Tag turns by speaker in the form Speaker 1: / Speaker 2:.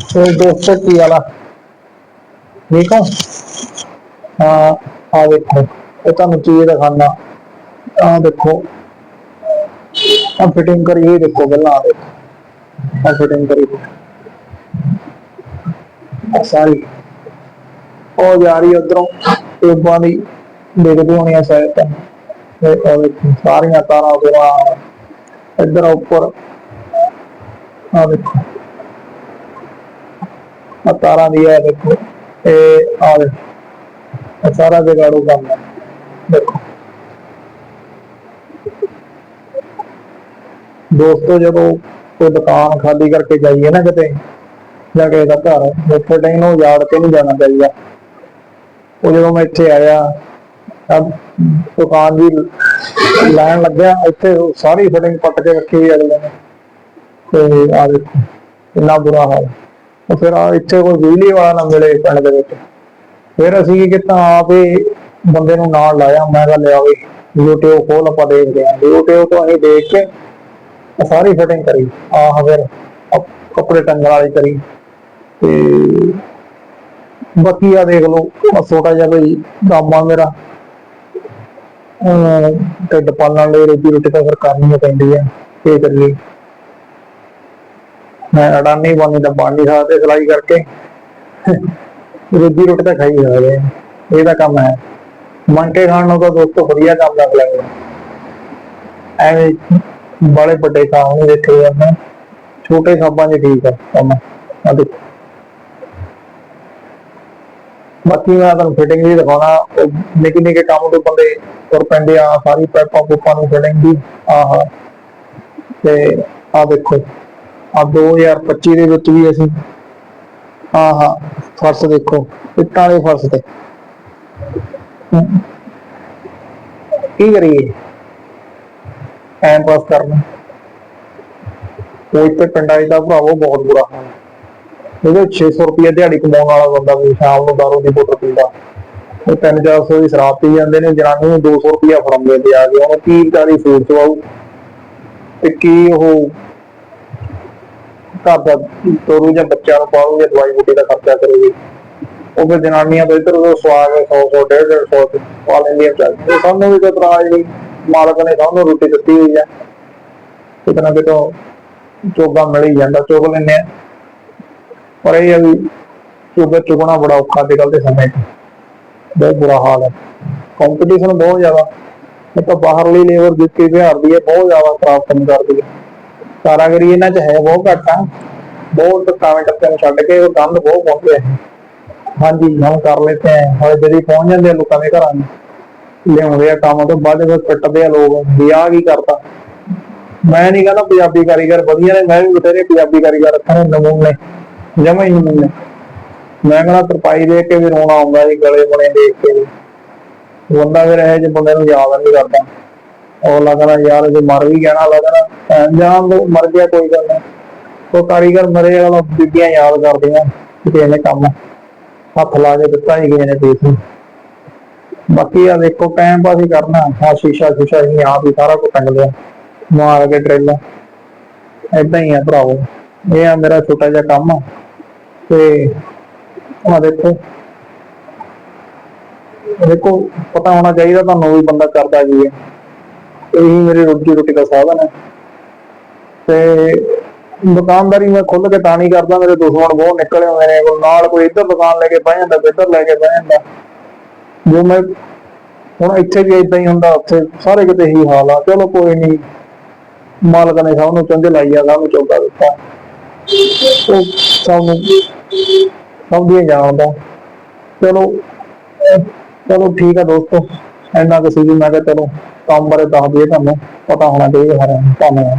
Speaker 1: ਤੇ ਦੋਸਤੋ ਕੀ ਵਾਲਾ? ਠੀਕ ਹੋ ਆ ਦੇਖੋ ਇਹ ਤੁਹਾਨੂੰ ਚੀਜ਼ ਦਿਖਾਣਾ ਆ ਦੇਖੋ ਆ ਫਿਟਿੰਗ ਕਰੀ, ਇਹ ਦੇਖੋ ਪਹਿਲਾਂ ਆ ਦੇਖੋ ਆ ਫਿਟਿੰਗ ਕਰੀ। ਆ ਸਾਰੀ। ਉਹ ਜਾ ਰਹੀ ਉਧਰੋਂ ਟਿਊਬਾਂ ਦੀ, ਦੇਖਦੇ ਹੋਣੀ ਆ ਸਾਈਡ ਤੇ। ਸਾਰੀਆਂ ਤਾਰਾਂ ਉਧਰ ਇੱਧਰ ਉੱਪਰ। ਆ ਦੇਖੋ। ਆ ਤਾਰਾਂ ਦੀ ਹੈ ਦੇਖੋ, ਇਹ ਆ ਦੇਖੋ ਸਾਰਾ ਜਗਾੜੂ ਕੰਮ ਹੈ। ਦੇਖੋ। ਦੋਸਤੋ, ਜਦੋਂ ਕੋਈ ਦੁਕਾਨ ਖਾਲੀ ਕਰਕੇ ਜਾਈਏ ਨਾ ਕਿਤੇ, ਜਾਂ ਕਿਸੇ ਦਾ ਘਰ, ਉੱਥੇ ਟਾਈਮ ਨੂੰ ਯਾਦ ਕੇ ਨਹੀਂ ਜਾਣਾ ਚਾਹੀਦਾ। ਉਹ ਜਦੋਂ ਮੈਂ ਇੱਥੇ ਆਇਆ, ਤਾਂ ਦੁਕਾਨ ਦੀ ਲਾਈਨ ਲੱਗਿਆ, ਇੱਥੇ ਸਾਰੀ ਫਿਟਿੰਗ ਪੱਟ ਕੇ ਰੱਖੀ ਹੋਈ ਅਗਲੇ ਨੇ। ਤੇ ਆ ਦੇਖੋ ਇੰਨਾ ਬੁਰਾ ਹਾਲ ਉਹ ਫਿਰ ਆ ਇੱਥੇ ਕੋਈ ਬਿਜਲੀ ਵਾਲਾ ਨਾ ਮਿਲੇ ਪਿੰਡ ਦੇ ਵਿੱਚ। ਫਿਰ ਅਸੀਂ ਕੀ ਕੀਤਾ, ਆਪ ਹੀ ਬੰਦੇ ਨੂੰ ਨਾਲ ਲਾਇਆ, ਮੈਂ ਕਿਹਾ ਲਿਆ ਵੀ YouTube ਖੋਲ, ਆਪਾਂ ਦੇਖਦੇ ਹਾਂ। YouTube ਤੋਂ ਅਸੀਂ ਦੇਖ ਕੇ ਆਹ ਸਾਰੀ ਫਿਟਿੰਗ ਕਰੀ। ਆਹ ਫਿਰ ਕੱਪੜੇ ਟੰਗਣ ਵਾਲੀ ਕਰੀ। ਤੇ ਬਾਕੀ ਆ ਦੇਖ ਲਓ, ਆਹ ਛੋਟਾ ਜਿਹਾ ਕੋਈ ਕੰਮ ਆ ਮੇਰਾ। ਅਹ ਢਿੱਡ ਪਾਲਣ ਲਈ ਰੋਟੀ ਰੋਟੀ ਤਾਂ ਫਿਰ ਕਰਨੀ ਪੈਂਦੀ ਆ ਕੀ ਕਰੀਏ ਮੈਂ ਅਡਾਨੀ ਬਾਨੀ ਦਾ ਬਾਨੀ ਖਾ ਤੇ ਸਿਲਾਈ ਕਰਕੇ। ਰੋਜੀ ਰੋਟੀ ਤਾਂ ਖਾਈ ਸਕਦੇ ਆ ਇਹਦਾ ਕੰਮ ਹੈ। ਮੰਗ ਖਾਣ ਨੂੰ ਤਾਂ ਦੋਸਤੋ ਵਧੀਆ ਕੰਮ ਲੱਗ ਲੈਂਦਾ ਐਵੇਂ ਬੜੇ ਵੱਡੇ ਕੰਮ ਨਹੀਂ ਦੇਖੇ ਜਾਂਦੇ। ਛੋਟੇ ਖਾਬਾਂ 'ਚ ਠੀਕ ਆ ਕੰਮ। ਆ ਦੇਖੋ। ਬਾਕੀ ਮੈਂ ਤੁਹਾਨੂੰ ਫਿਟਿੰਗ ਵੀ ਦਿਖਾਉਣਾ। ਨਿੱਕੇ ਨਿੱਕੇ ਕੰਮ ਤੋਂ ਬੰਦੇ ਤੁਰ ਪੈਂਦੇ ਆ। ਸਾਰੀ ਪੈਪਾਂ ਪੂਪਾਂ ਨੂੰ ਫਿਟਿੰਗ ਦੀ। ਆਹ। ਤੇ ਆ ਦੇਖੋ। ਆ 2025 ਦੇ ਵਿੱਚ ਵੀ ਅਸੀਂ ਆਹ ਫਰਸ਼ ਦੇਖੋ, ਇੱਟਾਂ ਵਾਲੇ ਫਰਸ਼ ਤੇ। ਕੀ ਕਰੀਏ? ਟਾਈਮ ਪਾਸ ਕਰਨਾ। ਕੋਈ ਤੇ ਪਿੰਡਾਂ ਦਾ ਭਰਾਵੋ ਬਹੁਤ ਬੁਰਾ ਹਾਲ ਹੈ। ਇਹਦੇ 600 ਰੁਪਏ ਦਿਹਾੜੀ ਕਮਾਉਣ ਵਾਲਾ ਬੰਦਾ ਵੀ ਸ਼ਾਮ ਨੂੰ ਦਾਰੂ ਦੀ ਬੋਤਲ ਪੀਂਦਾ। ਉਹ 3-400 ਦੀ ਸ਼ਰਾਬ ਪੀ ਜਾਂਦੇ ਨੇ, ਜਨਾਨੀ ਨੂੰ 200 ਰੁਪਏ ਫੜਾਉਂਦੇ ਤੇ ਆ ਕੇ। ਉਹਨੂੰ ਕੀ ਵਿਚਾਰੀ ਸੂਟ ਚਵਾਉ ਤੇ ਕੀ ਉਹ ਘਰ ਦਾ ਤੋਰੂ ਜਾਂ ਬੱਚਿਆਂ ਨੂੰ ਪਾਲੂ ਜਾਂ ਦਵਾਈ ਬੂਟੀ ਦਾ ਖਰਚਾ ਕਰੇਗੀ। ਉਹ ਫਿਰ ਜਨਾਨੀਆਂ ਤੋਂ ਇੱਧਰ ਉਧਰ ਸਵਾ 100 100 150 100 ਪਾ ਲੈਂਦੀਆਂ ਚੱਲ ਸਾਨੂੰ ਵੀ ਕੋਈ ਇਤਰਾਜ਼ ਨਹੀਂ। ਮਾਲਕ ਨੇ ਸਾਨੂੰ ਰੋਟੀ ਦਿੱਤੀ ਹੋਈ ਆ। ਕਿਤੇ ਨਾ ਕਿਤੇ ਚੋਗਾ ਮਿਲ ਹੀ ਜਾਂਦਾ, ਚੁਗ ਲੈਂਦੇ ਆ। ਪਰ ਇਹ ਆ ਵੀ ਚੋਗਾ ਚੁਗਣਾ ਬੜਾ ਔਖਾ ਅੱਜ ਕੱਲ੍ਹ ਦੇ ਸਮੇਂ 'ਚ। ਬਹੁਤ ਬੁਰਾ ਹਾਲ ਹੈ ਕੰਪੀਟੀਸ਼ਨ ਬਹੁਤ ਜ਼ਿਆਦਾ। ਇਹ ਬਾਹਰਲੀ ਲੇਬਰ ਦਿੱਤੀ ਬਿਹਾਰ ਦੀ ਹੈ ਬਹੁਤ ਜ਼ਿਆਦਾ ਖਰਾਬ ਕੰਮ ਕਰਦੀ ਹੈ ਕਾਰਾਗਰੀ ਇਹਨਾਂ 'ਚ ਹੈ ਬਹੁਤ ਘੱਟ ਆ। ਬਹੁਤ ਕਾਵੇਂ ਟੱਪੇ ਨੂੰ ਛੱਡ ਕੇ ਉਹ ਗੰਦ ਬਹੁਤ ਪਹੁੰਚਿਆ ਹੈ ਹਾਂਜੀ ਹਮ ਕਰ ਲੈਤੇ ਹੈ ਹਰ ਜਿਹੜੀ ਪਹੁੰਚ ਜਾਂਦੇ ਆ ਲੋਕਾਂ ਦੇ ਘਰਾਂ ਨੂੰ। ਲਿਆਉਂਦੇ ਆ ਕੰਮ ਤੋਂ ਬਾਅਦ ਵਿੱਚ ਪਿੱਟਦੇ ਆ ਲੋਕ, ਵੀ ਆਹ ਕੀ ਕਰਤਾ। ਮੈਂ ਨਹੀਂ ਕਹਿੰਦਾ ਪੰਜਾਬੀ ਕਾਰੀਗਰ ਵਧੀਆ ਨੇ, ਮੈਂ ਵੀ ਬਥੇਰੇ ਪੰਜਾਬੀ ਕਾਰੀਗਰ ਰੱਖਣੇ ਨਮੂਨੇ, ਜਮਾ ਹੀ ਨਮੂਨੇ। ਮੈਂ ਕਹਿੰਦਾ ਤਰਪਾਈ ਦੇਖ ਕੇ ਵੀ ਰੋਣਾ ਆਉਂਦਾ ਜੀ, ਗਲੇ ਬਣੇ ਦੇਖ ਕੇ ਵੀ। ਬੰਦਾ ਫਿਰ ਇਹ ਜਿਹੇ ਬੰਦੇ ਨੂੰ ਯਾਦ ਨਹੀਂ ਕਰਦਾ। ਉਹ ਲੱਗਣਾ ਯਾਰ ਜੇ ਮਰ ਵੀ ਗਿਆ ਨਾ ਲੱਗਦਾ ਜਾਨ ਮਰ ਗਿਆ ਕੋਈ ਗੱਲ ਨਹੀਂ। ਉਹ ਕਾਰੀਗਰ ਮਰੇ ਵਾਲਾ ਬੀਬੀਆਂ ਯਾਦ ਕਰਦੀਆਂ ਕਿ ਇਹਨੇ ਕੰਮ ਹੱਥ ਲਾ ਕੇ ਦਿੱਤਾ ਹੀ ਕਿਸੇ ਨੇ ਪੀਸ ਬਾਕੀ ਆ ਦੇਖੋ ਟਾਈਮ ਪਾਸ ਹੀ ਕਰਨਾ ਆ ਸ਼ੀਸ਼ਾ ਸ਼ੀਸ਼ਾ ਹੀ ਆਪ ਹੀ ਸਾਰਾ ਕੁਝ ਟੰਗ ਲਿਆ, ਮਾਰ ਕੇ ਡਰਿਲ ਏਦਾਂ ਹੀ ਆ ਭਰਾਵੋ, ਇਹ ਆ ਮੇਰਾ ਛੋਟਾ ਜਿਹਾ ਕੰਮ। ਤੇ ਆ ਦੇਖੋ ਦੇਖੋ, ਪਤਾ ਹੋਣਾ ਚਾਹੀਦਾ ਤੁਹਾਨੂੰ ਵੀ ਬੰਦਾ ਕਰਦਾ ਕੀ ਹੈ। ਇਹੀ ਮੇਰੀ ਰੋਜੀ ਰੋਟੀ ਦਾ ਸਾਧਨ ਹੈ। ਤੇ ਦੁਕਾਨਦਾਰੀ ਮੈਂ ਖੁੱਲ ਕੇ ਤਾਂ ਨਹੀਂ ਕਰਦਾ, ਮੇਰੇ ਦੁਸ਼ਮਣ ਬਹੁਤ ਨਿਕਲੇ ਹੋਏ ਨੇ ਕੋਲ ਨਾਲ ਕੋਈ ਇੱਧਰ ਦੁਕਾਨ ਲੈ ਕੇ ਬਹਿ ਜਾਂਦਾ ਇੱਧਰ ਲੈ ਕੇ ਬਹਿ ਜਾਂਦਾ। ਜੋ ਮੈਂ ਹੁਣ ਇੱਥੇ ਵੀ ਇਦਾਂ ਹੀ ਹੁੰਦਾ, ਉੱਥੇ ਸਾਰੇ ਕਿਤੇ ਹੀ ਹਾਲ ਆ। ਚਲੋ ਕੋਈ ਨਹੀਂ, ਮਾਲਕ ਨੇ ਸਭ ਨੂੰ ਚੰਗੇ ਲਾਈ ਆ, ਸਭ ਨੂੰ ਚੌਕਾ ਦਿੱਤਾ। ਉਹ ਸਭ ਨੂੰ, ਸਭ ਦੀ। ਜਾਣਦਾ ਚਲੋ ਚਲੋ ਠੀਕ ਆ ਦੋਸਤੋ। ਇੰਨਾ ਕੁ ਸੀ ਵੀ ਮੈਂ ਕਿਹਾ ਚਲੋ ਕੰਮ ਬਾਰੇ ਦੱਸ ਦਈਏ ਤੁਹਾਨੂੰ, ਪਤਾ ਹੋਣਾ ਚਾਹੀਦਾ ਸਾਰਿਆਂ ਨੂੰ। ਧੰਨਵਾਦ।